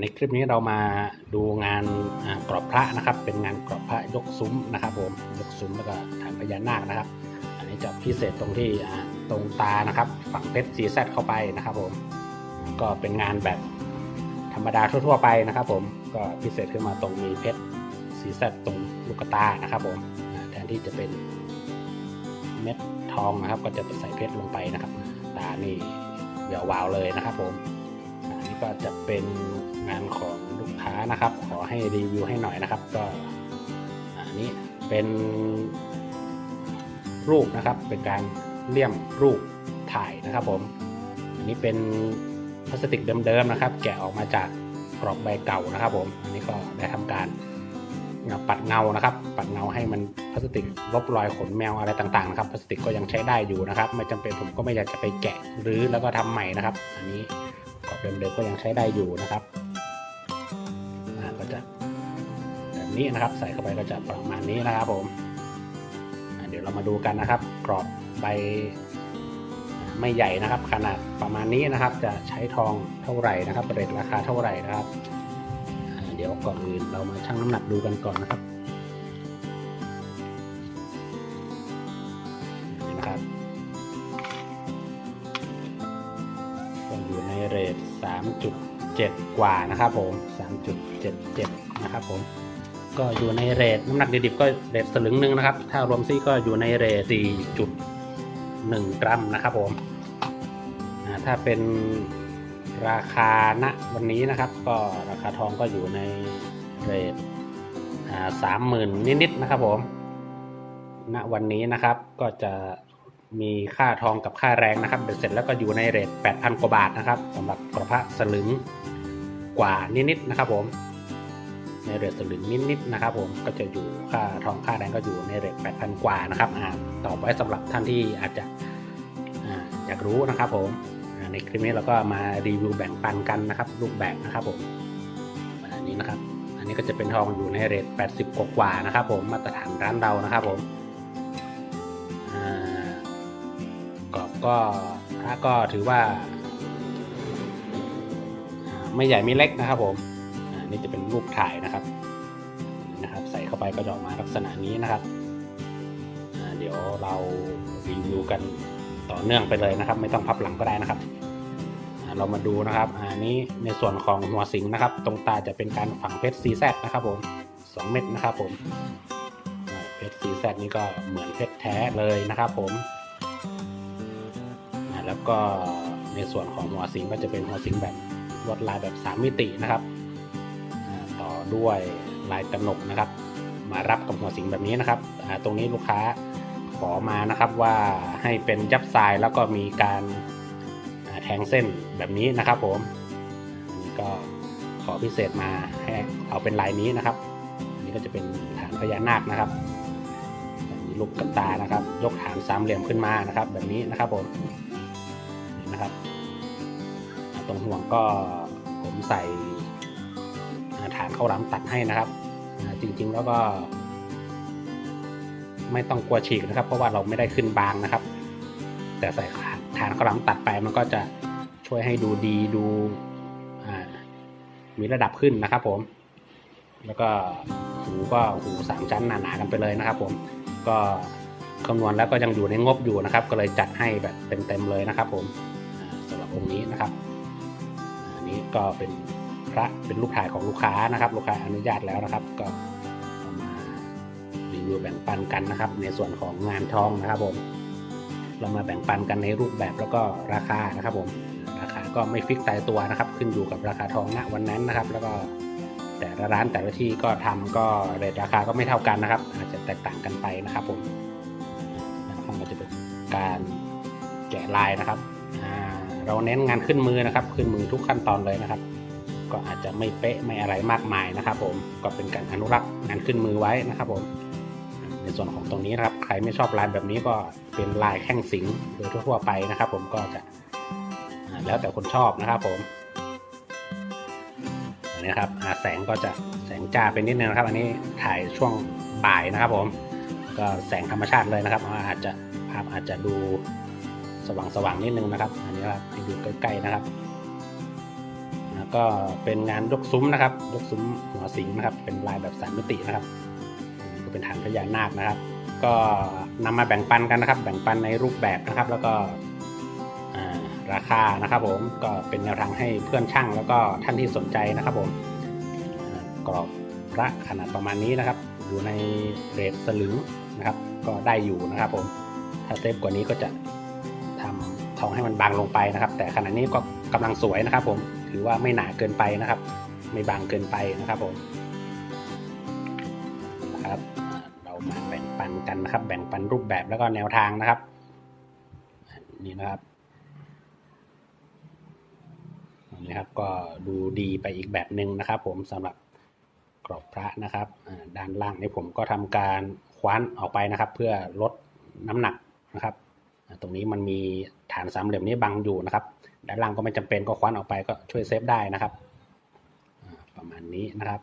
ในคลิปนี้เรามาดูงานกรอบพระนะครับ เป็นงานกรอบพระยกซุ้มนะครับผมยกซุ้มแล้วก็ฐานพญานาคนะครับ อันนี้จะพิเศษตรงที่ตรงตานะครับ ฝังเพชรสีแซดเข้าไปนะครับผมก็เป็นงานแบบธรรมดาทั่ว ๆ ไปนะครับ ผมก็พิเศษขึ้นมาตรงมีเพชรสีแซดตรงลูกตานะครับ ผมแทนที่จะเป็นเม็ดทองนะครับ ก็จะใส่เพชรลงไปนะครับ ตานี่เดี๋ยววาวเลยนะครับผม ก็จะเป็นงานของลูกค้านะครับ ขอให้รีวิวให้หน่อยนะครับ ก็อันนี้เป็นรูปนะครับ เป็นการเลี่ยมรูปถ่ายนะครับผม อันนี้เป็นพลาสติกเดิมๆนะครับ แกะออกมาจากกรอบใบเก่านะครับ ผม อันนี้ก็ได้ทำการปัดเงานะครับ ปัดเงาให้มันพลาสติกลบรอยขนแมวอะไรต่างๆนะครับพลาสติกก็ยังใช้ได้อยู่นะครับ ไม่จำเป็นผมก็ไม่อยากจะไปแกะหรือแล้วก็ทำใหม่นะครับ อันนี้ เดิมๆก็ยังใช้ได้อยู่นะครับก็จะแบบนี้นะครับ ใส่เข้าไปก็จะประมาณนี้นะครับผมเดี๋ยวเรามาดูกันนะครับ กรอบใบไม่ใหญ่นะครับ ขนาดประมาณนี้นะครับ จะใช้ทองเท่าไหร่นะครับเรทราคาเท่าไหร่นะครับ เดี๋ยวก่อนอื่นเรามาชั่งน้ำหนักดูกันก่อนนะครับนี่นะครับอยู่ในเรท 3.7 กว่านะครับผม 3.77 นะครับผม ก็อยู่ในเรทน้ำหนักดิบก็เรทสลึงหนึ่งนะครับ ถ้ารวมซี่ก็อยู่ในเรท4.1 กรัมนะครับผม ถ้าเป็นราคาณวันนี้นะครับ ก็ราคาทองก็อยู่ในเรทสามหมื่นนิดๆนะครับผม ณวันนี้นะครับก็จะ มีค่าทองกับค่าแรงนะครับเบ็ดเสร็จแล้วก็อยู่ในเรท8,000 กว่าบาทนะครับสำหรับกระพะสลึงกว่านิดๆนะครับผมในเรทสลึงนิดๆนะครับผมก็จะอยู่ค่าทองค่าแรงก็อยู่ในเรท8,000 กว่านะครับอ่าตอบไว้สำหรับท่านที่อาจจะออยากรู้นะครับผมในคลิปนี้เราก็มารีวิวแบ่งปันกันนะครับรูปแบบนะครับผมอันนี้นะครับ อันนี้ก็จะเป็นทองอยู่ในเรท80 กว่านะครับผมมาตรฐานร้านเรานะครับผม ก็พระก็ถือว่า ไม่ใหญ่ไม่เล็กนะครับผมนี่จะเป็นรูปถ่ายนะครับนะครับ ใส่เข้าไปก็จะออกมาลักษณะนี้นะครับเดี๋ยวเรารีวิวกันต่อเนื่องไปเลยนะครับ ไม่ต้องพับหลังก็ได้นะครับ เรามาดูนะครับอันนี้ในส่วนของหัวสิงนะครับ ตรงตาจะเป็นการฝังเพชรซีแซนะครับผมสองเม็ดนะครับผมเพชรซีแซนี่ก็เหมือนเพชรแท้เลยนะครับผม แล้วก็ในส่วนของหัวสิงก็จะเป็นหัวสิงแบบลวดลายแบบ 3 มิตินะครับ ต่อด้วยลายกระหนกนะครับ มารับกับหัวสิงแบบนี้นะครับ ตรงนี้ลูกค้าขอมานะครับว่าให้เป็นยับทรายแล้วก็มีการแทงเส้นแบบนี้นะครับผมอันนี้ก็ขอพิเศษมาให้เอาเป็นลายนี้นะครับ อันนี้ก็จะเป็นฐานพญานาคนะครับมีลูกกระตานะครับ ยกฐานสามเหลี่ยมขึ้นมานะครับ แบบนี้นะครับผม นะครับ ตรงห่วงก็ผมใส่อ่าฐานข้าวหลามตัดให้นะครับ จริงๆแล้วก็ ไม่ต้องกลัวฉีกนะครับ เพราะว่าเราไม่ได้ขึ้นบางนะครับ แต่ใส่ฐานข้าวหลามตัดไปมันก็จะช่วยให้ดูดีดูมีระดับขึ้นนะครับผม แล้วก็หูก็หูสามชั้นหนาๆกันไปเลยนะครับ ผม ก็คำนวณแล้วก็ยังอยู่ในงบอยู่นะครับ ก็เลยจัดให้แบบเต็มๆเลยนะครับ ผม อ่าสำหรับองค์นี้นะครับอันนี้ก็เป็นพระเป็นลูกถ่ายของลูกค้านะครับ ลูกค้าอนุญาตแล้วนะครับ ก็เอามารีวิวแบ่งปันกันนะครับ ในส่วนของงานทองนะครับผมเรามาแบ่งปันกันในรูปแบบแล้วก็ราคานะครับผมราคาก็ไม่ฟิกตายตัวนะครับ ขึ้นอยู่กับราคาทองณวันนั้นนะครับ แล้วก็แต่ละร้านแต่ละที่ก็ทำก็เรทราคาก็ไม่เท่ากันนะครับ อาจจะแตกต่างกันไปนะครับผมด้านข้างก็จะเป็นการแกะลายนะครับ เราเน้นงานขึ้นมือนะครับ ขึ้นมือทุกขั้นตอนเลยนะครับ ก็อาจจะไม่เป๊ะไม่อะไรมากมายนะครับ ผมก็เป็นการอนุรักษ์งานขึ้นมือไว้นะครับ ผม ในส่วนของตรงนี้นะครับใครไม่ชอบลายแบบนี้ก็เป็นลายแข้งสิงโดยทั่วไปนะครับ ผมก็จะแล้วแต่คนชอบนะครับ ผมอันนี้นะครับแสงก็จะแสงจ้าเป็นนิดนึงนะครับ อันนี้ถ่ายช่วงบ่ายนะครับ ผม ก็แสงธรรมชาติเลยนะครับอาจจะภาพอาจจะดู สว่างสว่างๆนิดนึงนะครับ อันนี้ครับให้ดูใกล้ๆนะครับอ่าก็เป็นงานยกซุ้มนะครับยกซุ้มหัวสิงนะครับ เป็นลายแบบสามมิตินะครับก็เป็นฐานพญานาคนะครับ ก็นำมาแบ่งปันกันนะครับ แบ่งปันในรูปแบบนะครับ แล้วก็ราคานะครับ ผมก็เป็นแนวทางให้เพื่อนช่างแล้วก็ท่านที่สนใจนะครับผมกรอบพระขนาดประมาณนี้นะครับ อยู่ในเรทสลึงนะครับ ก็ได้อยู่นะครับผมถ้าเซฟกว่านี้ก็จะ องให้มันบางลงไปนะครับ แต่ขณะนี้ก็กำลังสวยนะครับ ผมถือว่าไม่หนาเกินไปนะครับ ไม่บางเกินไปนะครับผมนะครับเรามาแบ่งปันกันนะครับ แบ่งปันรูปแบบแล้วก็แนวทางนะครับ นี่นะครับนี่ครับก็ดูดีไปอีกแบบหนึ่งนะครับ ผมสำหรับกรอบพระนะครับด้านล่างนี้ผมก็ทำการคว้านออกไปนะครับ เพื่อลดน้ำหนักนะครับ ตรงนี้มันมีฐานสามเหลี่ยมนี้บังอยู่นะครับด้านล่างก็ไม่จำเป็นก็คว้านออกไปก็ช่วยเซฟได้นะครับประมาณนี้นะครับ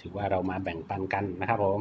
ถือว่าเรามาแบ่งปันกันนะครับผม